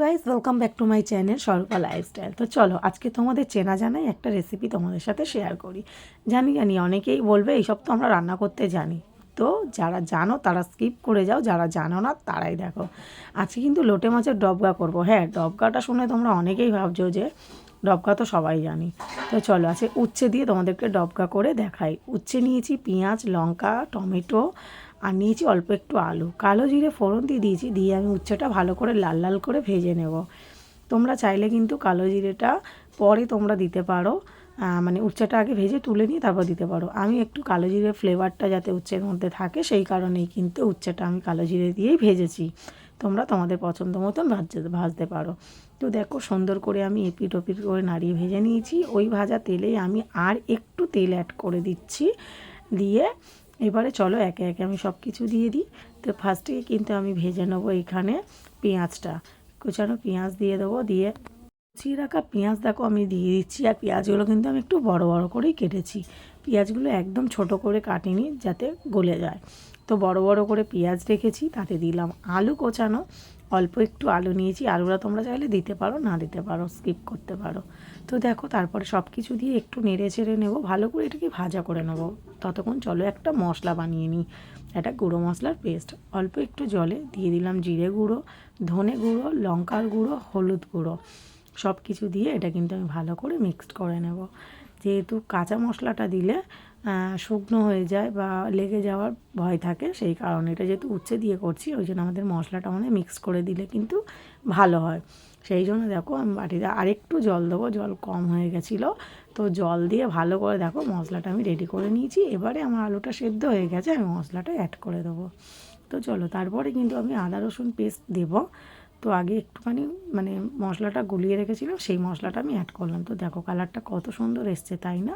Guys welcome back to my channel Swarupa lifestyle তো চলো, আজকে তোমাদের চেনা জানাই একটা রেসিপি তোমাদের সাথে শেয়ার করি। জানি জানি অনেকেই বলবে, এইসব তো আমরা রান্না করতে জানি। তো যারা জানো, তারা স্কিপ করে যাও, যারা জানো না, তারাই দেখো। আজকে কিন্তু লোটে মাছের ডবগা করব। হ্যাঁ ডবগাটা শুনে তোমরা অনেকেই ভাবছ যে ডবকা তো সবাই জানি। তো চলো আছে উচ্ছে দিয়ে তোমাদেরকে ডবকা করে দেখাই। উচ্ছে নিয়েছি পেঁয়াজ, লঙ্কা, টমেটো আর নিয়েছি অল্প একটু আলু। কালো জিরে ফোড়ন দিয়ে দিয়েছি, দিয়ে আমি উচ্ছেটা ভালো করে লাল লাল করে ভেজে নেব। তোমরা চাইলে কিন্তু কালো জিরেটা পরে তোমরা দিতে পারো। মানে উচ্ছেটা আগে ভেজে তুলে নিয়ে তারপর দিতে পারো। আমি একটু কালো জিরে ফ্লেভারটা যাতে উচ্ছের মধ্যে থাকে, সেই কারণেই কিন্তু উচ্ছেটা আমি কালো জিরে দিয়েই ভেজেছি। তোমরা তোমাদের পছন্দ মতন ভাজতে ভাজতে পারো। তো দেখো সুন্দর করে আমি এপিট ওপিট করে নাড়িয়ে ভেজে নিয়েছি। ওই ভাজা তেলেই আমি আর একটু তেল অ্যাড করে দিচ্ছি। দিয়ে এবারে চলো একে একে আমি সব কিছু দিয়ে দিই। তো ফার্স্টে কিন্তু আমি ভেজে নেব এখানে পেঁয়াজটা। কুচানো পেঁয়াজ দিয়ে দেবো, দিয়ে কুচিয়ে রাখা পেঁয়াজ দেখো আমি দিয়ে দিচ্ছি। আর পেঁয়াজগুলো কিন্তু আমি একটু বড় বড় করেই কেটেছি। পেঁয়াজগুলো একদম ছোট করে কাটিনি যাতে গলে যায়। তো বড় বড় করে পেঁয়াজ রেখেছি, তাতে দিলাম আলু কোচানো। অল্প একটু আলু নিয়েছি আলুরা তোমরা চাইলে দিতে পারো, না দিতে পারো স্কিপ করতে পারো। তো দেখো তারপরে সব কিছু দিয়ে একটু নেড়ে চেড়ে নেব, ভালো করে এটাকে ভাজা করে নেব। ততক্ষণ চলো একটা মশলা বানিয়ে নিই, একটা গুঁড়ো মশলার পেস্ট অল্প একটু জলে দিয়ে দিলাম জিরে গুঁড়ো, ধনে গুঁড়ো, লঙ্কার গুঁড়ো, হলুদ গুঁড়ো। সব কিছু দিয়ে এটা কিন্তু আমি ভালো করে মিক্সড করে নেব। যেহেতু কাঁচা মশলাটা দিলে শুকনো হয়ে যায় বা লেগে যাওয়ার ভয় থাকে, সেই কারণে এটা যেহেতু উচ্ছে দিয়ে করছি, ওই জন্য আমাদের মশলাটা মানে মিক্স করে দিলে কিন্তু ভালো হয়। সেই জন্য দেখো আমি বাটিতে আরেকটু জল দেবো, জল কম হয়ে গেছিল। তো জল দিয়ে ভালো করে দেখো মশলাটা আমি রেডি করে নিয়েছি। এবারে আমার আলুটা সেদ্ধ হয়ে গেছে, আমি মশলাটা অ্যাড করে দেবো। তো চলো, তারপরে কিন্তু আমি আদা, রসুন পেস্ট দেবো। তো আগে একটুখানি মানে মশলাটা গুলিয়ে রেখেছিলাম, সেই মশলাটা আমি অ্যাড করলাম। তো দেখো কালারটা কত সুন্দর এসছে, তাই না?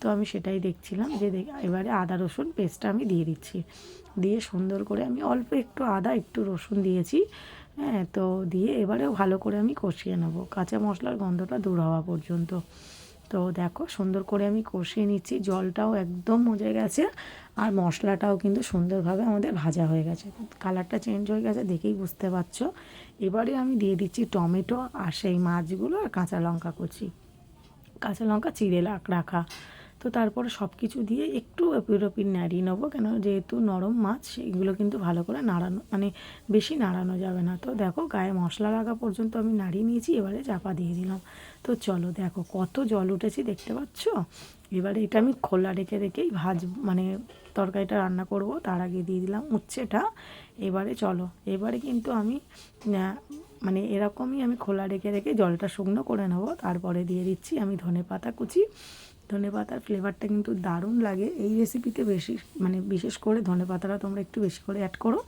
তো আমি সেটাই দেখছিলাম যে এবারে আদা, রসুন পেস্টটা আমি দিয়ে দিচ্ছি। দিয়ে সুন্দর করে আমি অল্প একটু আদা, একটু রসুন দিয়েছি। হ্যাঁ তো দিয়ে এবারেও ভালো করে আমি কষিয়ে নেব। কাঁচা মশলার গন্ধটা দূর হওয়া পর্যন্ত। তো দেখো, সুন্দর করে আমি কষিয়ে নিচ্ছি। জলটাও একদম মজে গেছে। আর মশলাটাও কিন্তু সুন্দরভাবে আমাদের ভাজা হয়ে গেছে। কালারটা চেঞ্জ হয়ে গেছে দেখেই বুঝতে পারছ। এবারে আমি দিয়ে দিচ্ছি টমেটো আর সেই মাছগুলো আর কাঁচা লঙ্কা কুচি। কাঁচা লঙ্কা চিড়ে রাখা। তো তারপর সব কিছু দিয়ে একটু এপির ওপির নাড়িয়ে নেব, কেন যেহেতু নরম মাছ, সেইগুলো কিন্তু ভালো করে নাড়ানো মানে বেশি নাড়ানো যাবে না। তো দেখো গায়ে মশলা লাগা পর্যন্ত আমি নাড়িয়ে নিয়েছি, এবারে চাপা দিয়ে দিলাম। তো চলো দেখো কত জল উঠেছি, দেখতে পাচ্ছ? এবারে এটা আমি খোলা রেখে রেখেই ভাজ মানে তরকারিটা রান্না করব, তার আগে দিয়ে দিলাম উচ্ছেটা। এবারে চলো, এবারে কিন্তু আমি মানে এরকমই আমি খোলা রেখে রেখে জলটা শুকনো করে নেব। তারপরে দিয়ে দিচ্ছি আমি ধনে পাতা কুচি। ধনে পাতার ফ্লেভারটা কিন্তু দারুণ লাগে। এই রেসিপিতে বেশি মানে বিশেষ করে ধনে পাতাটা তোমরা একটু বেশি করে অ্যাড করো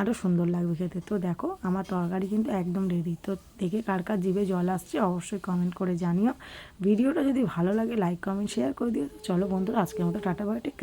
আরও সুন্দর লাগবে খেতে। তো দেখো, আমার তরকারি কিন্তু একদম রেডি তো দেখে কার কার জিভে জল আসছে অবশ্যই কমেন্ট করে জানিও। ভিডিওটা যদি ভালো লাগে লাইক কমেন্ট শেয়ার করে দিও। চলো বন্ধুরা, আজকের মতো টাটা বাই টেক